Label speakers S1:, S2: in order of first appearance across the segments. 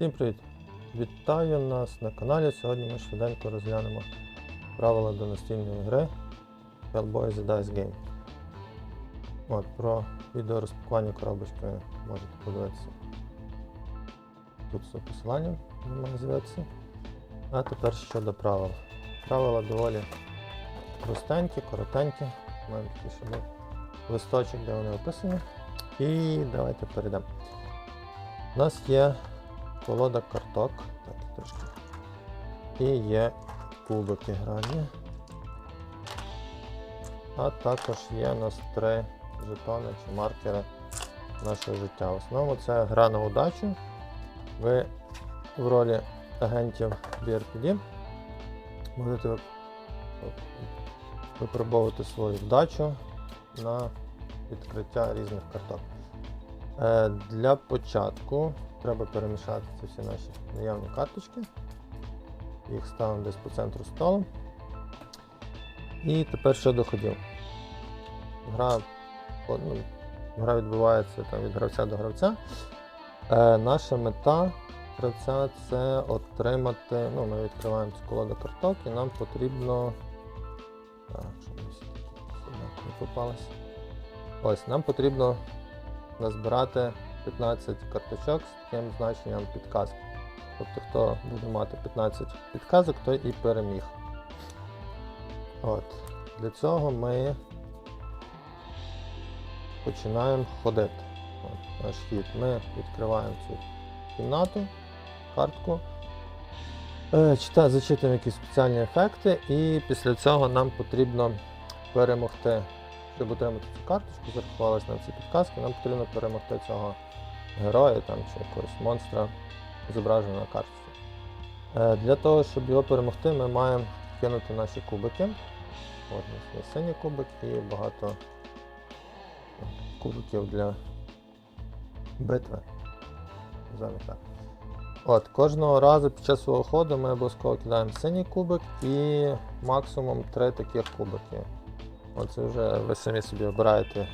S1: Всім привіт! Вітаю нас на каналі. Сьогодні ми швиденько розглянемо правила до настільної гри Hellboy The Dice Game. От, про відео розпакування коробочки можете подивитися. Тут все посилання має з'явитися. А тепер щодо правил. Правила доволі простенькі, коротенькі. Маємо такий ще листочок, де вони описані. І давайте перейдемо. У нас є колода карток. Так, трошки. І є кубики гральні. А також є у нас три жетони чи маркери нашого життя. В основному це гра на удачу. Ви в ролі агентів BRPD будете випробовувати свою вдачу на відкриття різних карток. Е, Для початку треба перемішати ці всі наші наявні карточки. Їх ставимо десь по центру столу. І тепер щодо ходів. Гра, ну, гра відбувається там, від гравця до гравця. Е, наша мета гравця це отримати. Ну, ми відкриваємо цю колоду карток і нам потрібно. Так, всі не попалися. Ось, нам потрібно назбирати 15 карточок з таким значенням підказки. Тобто, хто буде мати 15 підказок, той і переміг. От. Для цього ми починаємо ходити. От, наш хід. Ми відкриваємо цю кімнату, картку, е, зачитуємо якісь спеціальні ефекти, і після цього нам потрібно перемогти. Щоб отримати цю карточку, зарахувалися нам ці підказки, нам потрібно перемогти цього героя там, чи якогось монстра, зображеного на картці. Е, для того, щоб його перемогти, ми маємо кинути наші кубики. От у нас є синій кубик і багато кубиків для битви. Так. От, кожного разу під час свого ходу ми обов'язково кидаємо синій кубик і максимум 3 таких кубики. Оце вже ви самі собі обираєте,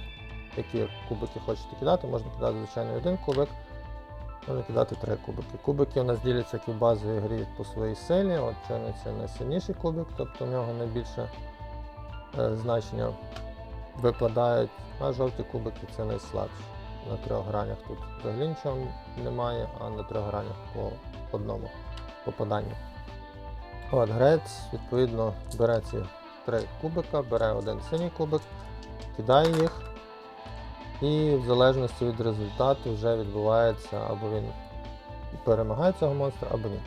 S1: які кубики хочете кидати. Можна кидати, звичайно, один кубик, можна кидати три кубики. Кубики у нас діляться як і в базовій грі по своїй силі. От чорний це найсильніший кубик, тобто в нього найбільше е, значення випадають, а жовті кубики це найслабші. На трьох гранях тут взагалі нічого немає, а на трьох гранях по одному попаданню. От, грець, відповідно, бере ці три кубика, бере один синій кубик, кидає їх, і в залежності від результату вже відбувається або він перемагає цього монстра, або ні.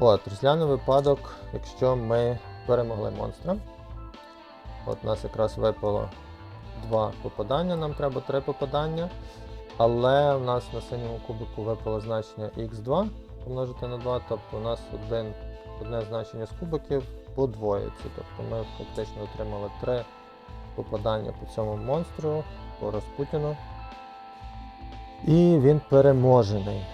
S1: От, розглянемо випадок, якщо ми перемогли монстра. От у нас якраз випало два попадання, нам треба три попадання. Але у нас на синьому кубику випало значення x2 помножити на 2, тобто у нас один, одне значення з кубиків подвоїться. Тобто ми фактично отримали три попадання по цьому монстру, по Распутіну. І він переможений.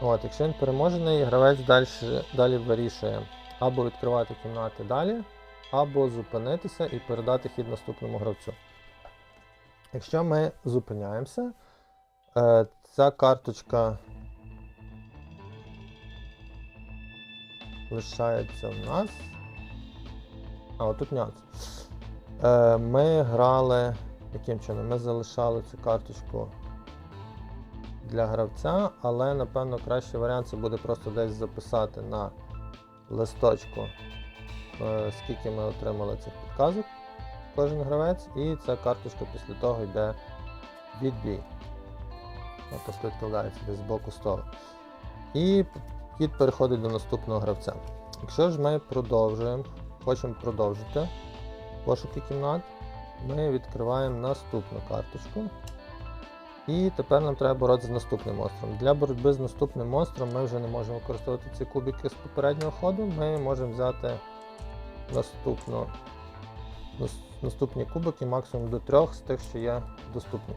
S1: От, якщо він переможений, гравець далі, далі вирішує або відкривати кімнати далі, або зупинитися і передати хід наступному гравцю. Якщо ми зупиняємося, е, ця карточка лишається в нас. А, отут нюанс. Е, ми грали. Яким чином? Ми залишали цю карточку для гравця, але напевно кращий варіант це буде просто десь записати на листочку, е, скільки ми отримали цих підказок, кожен гравець, і ця карточка після того йде відбій. Тобто відкладається десь з боку столу. І хід переходить до наступного гравця. Якщо ж ми продовжуємо, хочемо продовжити пошуки кімнат, ми відкриваємо наступну карточку. І тепер нам треба боротися з наступним монстром. Для боротьби з наступним монстром ми вже не можемо використовувати ці кубики з попереднього ходу. Ми можемо взяти наступну, наступні кубики максимум до трьох з тих, що є доступні.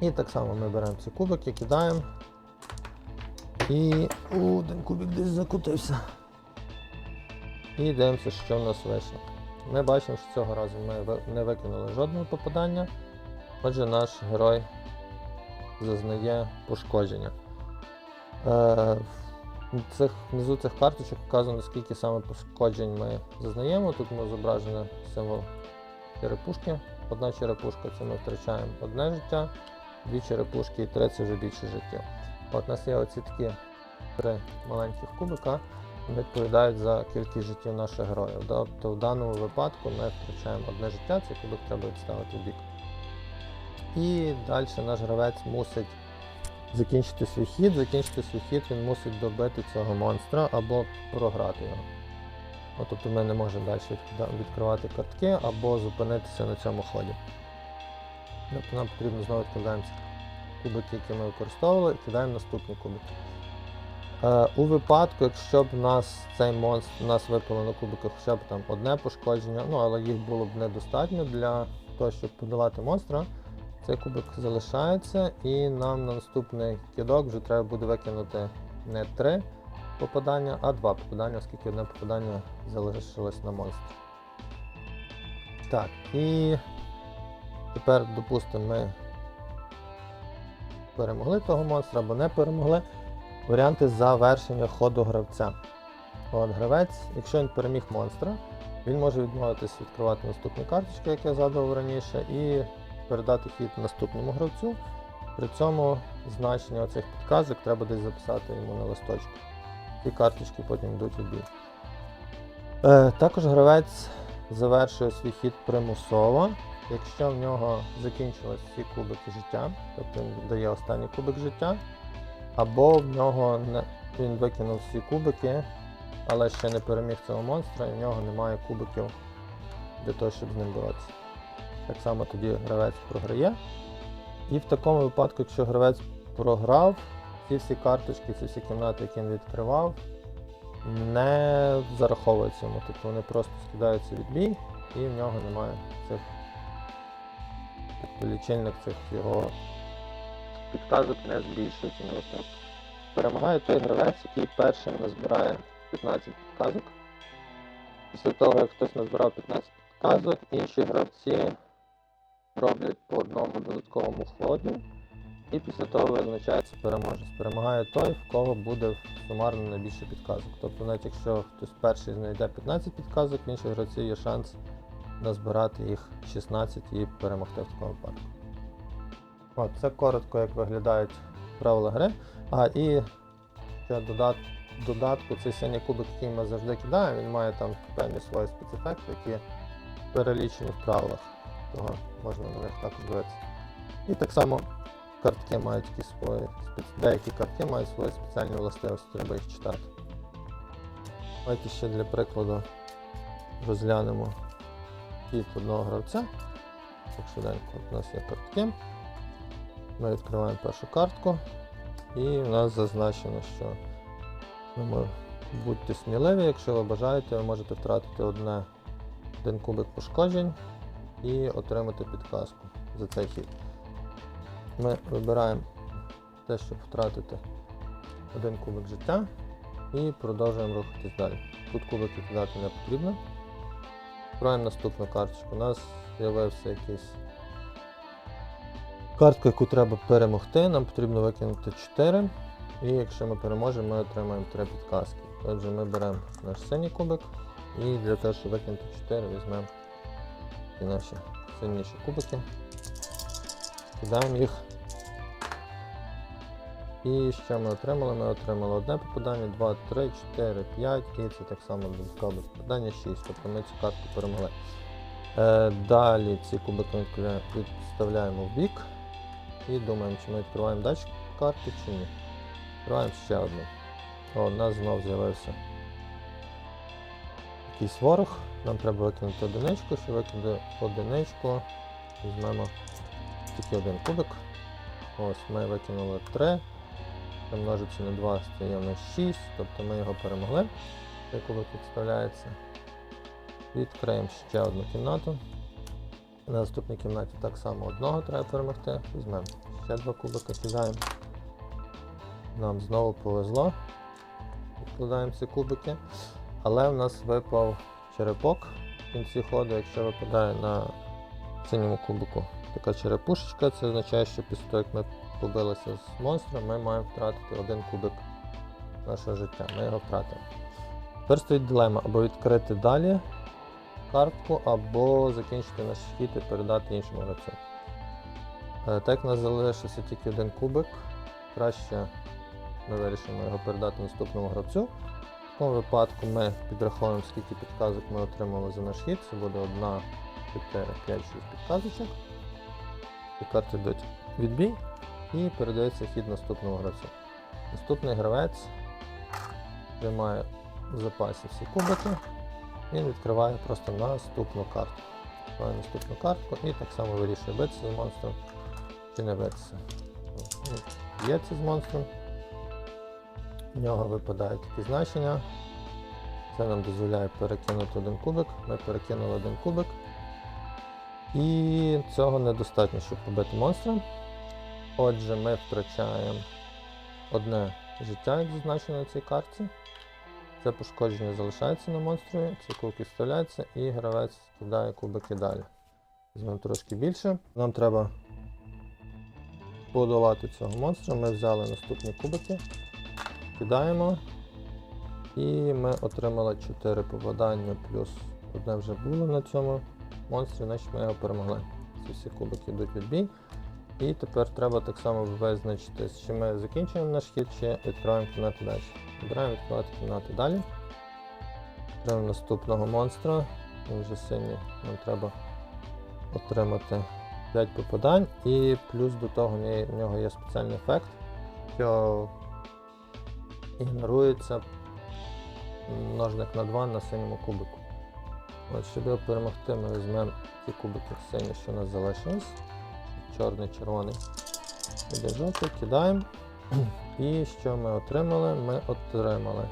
S1: І так само ми беремо ці кубики, кидаємо. І один кубик десь закутився. І дивимося, що в нас вийшло. Ми бачимо, що цього разу ми не викинули жодного попадання. Отже, наш герой зазнає пошкодження. Е, цих, внизу цих карточок вказано, скільки саме пошкоджень ми зазнаємо. Тут ми зображений символ черепушки. Одна черепушка це ми втрачаємо одне життя, дві черепушки і три це вже більше життя. От у нас є оці такі три маленьких кубика, відповідають за кількість життів наших героїв. Тобто в даному випадку ми втрачаємо одне життя, цей кубик треба відставити в бік. І далі наш гравець мусить закінчити свій хід. Закінчити свій хід він мусить добити цього монстра або програти його. От, тобто ми не можемо далі відкривати картки або зупинитися на цьому ході. Тобто нам потрібно знову відкладаємо кубики, які ми використовували, і кидаємо наступні кубики. Е, у випадку, якщо б у нас цей монстр у нас випало на кубиках хоча б там одне пошкодження, ну але їх було б недостатньо для того, щоб подолати монстра, цей кубик залишається, і нам на наступний кидок вже треба буде викинути не три попадання, а два попадання, оскільки одне попадання залишилось на монстрі. Так, і тепер, допустимо, ми перемогли того монстра або не перемогли. Варіанти завершення ходу гравця. От гравець, якщо він переміг монстра, він може відмовитись відкривати наступні карточки, як я згадував раніше, і передати хід наступному гравцю. При цьому значення оцих підказок треба десь записати йому на листочку. Ці карточки потім йдуть у бій. Е, також гравець завершує свій хід примусово. Якщо в нього закінчились всі кубики життя, тобто він дає останній кубик життя, або в нього не, він викинув всі кубики, але ще не переміг цього монстра, і в нього немає кубиків для того, щоб з ним боротися. Так само тоді гравець програє. І в такому випадку, якщо гравець програв, ці всі карточки, ці всі кімнати, які він відкривав, не зараховуються йому. Тобто вони просто скидаються від бій, і в нього немає цих лічильник цих його підказок не збільшується на. Перемагає той гравець, який першим назбирає 15 підказок. Після того, як хтось назбирав 15 підказок, інші гравці роблять по одному додатковому ходу. І після того визначається переможець. Перемагає той, в кого буде сумарно найбільше підказок. Тобто, навіть якщо хтось перший знайде 15 підказок, в інших гравців є шанс назбирати їх 16 і перемогти в такому випадку. От, це коротко, як виглядають правила гри. А і ще додат, додатку, цей синій кубик, який ми завжди кидаємо, він має там певні свої спецефекти, які перелічені в правилах. Того можна на них також дивитися. І так само картки мають якісь свої деякі картки мають свої спеціальні властивості, треба їх читати. Давайте ще для прикладу розглянемо хід одного гравця. Так швиденько у нас є картки. Ми відкриваємо першу картку, і в нас зазначено, що ну, ми, будьте сміливі, якщо ви бажаєте, ви можете втратити одне, один кубик пошкоджень і отримати підказку за цей хід. Ми вибираємо те, щоб втратити один кубик життя і продовжуємо рухатись далі. Тут кубики кидати не потрібно. Відкриваємо наступну карточку. У нас з'явився якийсь картка, яку треба перемогти. Нам потрібно викинути 4. І якщо ми переможемо, ми отримаємо 3 підказки. Отже, ми беремо наш синій кубик і для того, щоб викинути 4, візьмемо і наші сильніші кубики. Кидаємо їх. І що ми отримали? Ми отримали одне попадання, 2, 3, 4, 5 і це так само додаткове попадання 6. Тобто ми цю картку перемогли. Е, далі ці кубики відставляємо в бік і думаємо, чи ми відкриваємо далі карти чи ні. Відкриваємо ще одну. О, у нас знов з'явився якийсь ворог. Нам треба викинути одиничку, щоб викинути одиничку. Візьмемо тільки один кубик. Ось ми викинули 3. Це множиться на 2 стає на 6, тобто ми його перемогли. Цей кубик відставляється. Відкриємо ще одну кімнату. На наступній кімнаті так само одного треба перемогти. Візьмемо ще два кубика, кидаємо. Нам знову повезло. Відкладаємо ці кубики. Але в нас випав черепок в кінці ходу, якщо випадає на синьому кубику така черепушечка, це означає, що після того, як ми побилися з монстром, ми маємо втратити один кубик нашого життя. Ми його втратимо. Тепер стоїть дилема або відкрити далі картку, або закінчити наш хід і передати іншому гравцю. Е, Так у нас залишився тільки один кубик, краще ми вирішимо його передати наступному гравцю. В такому випадку ми підраховуємо, скільки підказок ми отримали за наш хід. Це буде 1, 4, 5, 6 підказочок. І карти йдуть відбій і передається хід наступному гравцю. Наступний гравець тримає в запасі всі кубики. Він відкриває просто наступну карту. Відкриває наступну картку і так само вирішує битися з монстром чи не битися. Б'ється з монстром. В нього випадають такі значення. Це нам дозволяє перекинути один кубик. Ми перекинули один кубик. І цього недостатньо, щоб побити монстра. Отже, ми втрачаємо одне життя, як зазначено на цій картці. Це пошкодження залишається на монстрові, ці кубки вставляються і гравець кидає кубики далі. Візьмемо трошки більше. Нам треба подолати цього монстра. Ми взяли наступні кубики, кидаємо. І ми отримали 4 попадання, плюс одне вже було на цьому монстрі, значить ми його перемогли. Ці всі кубики йдуть відбій. І тепер треба так само визначити, чи ми закінчуємо наш хід, чи відкриваємо кімнати далі. Вибираємо відкривати кімнати далі. Беремо наступного монстра. Він вже синій. Нам треба отримати 5 попадань. І плюс до того в нього є спеціальний ефект, що ігнорується множник на 2 на синьому кубику. От, щоб його перемогти, ми візьмемо ті кубики сині, що у нас залишились. Чорний, червоний. Іде жовтий, кидаємо. І що ми отримали? Ми отримали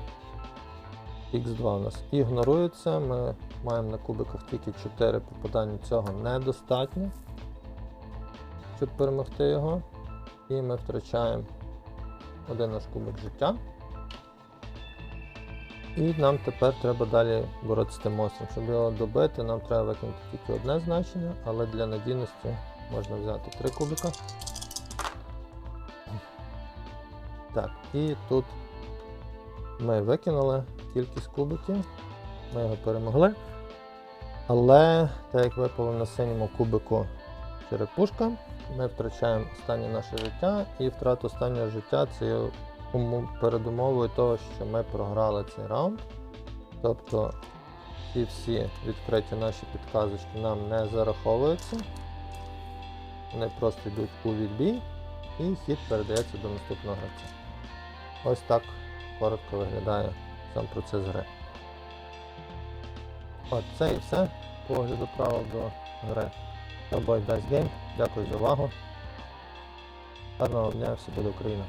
S1: Х2 у нас ігнорується. Ми маємо на кубиках тільки 4 попадання, цього недостатньо, щоб перемогти його. І ми втрачаємо один наш кубик життя. І нам тепер треба далі боротися з тим монстром. Щоб його добити, нам треба викинути тільки одне значення, але для надійності можна взяти три кубика. Так, і тут ми викинули кількість кубиків, ми його перемогли. Але, так як випало на синьому кубику черепушка, ми втрачаємо останнє наше життя, і втрата останнього життя це передумовою того, що ми програли цей раунд. Тобто ці всі відкриті наші підказочки нам не зараховуються. Вони просто йдуть у відбій і хід передається до наступного гравця. Ось так коротко виглядає сам процес гри. От це і все по огляду правил до гри Cowboy Dice Game. Дякую за увагу. Гарного дня, все буде Україна!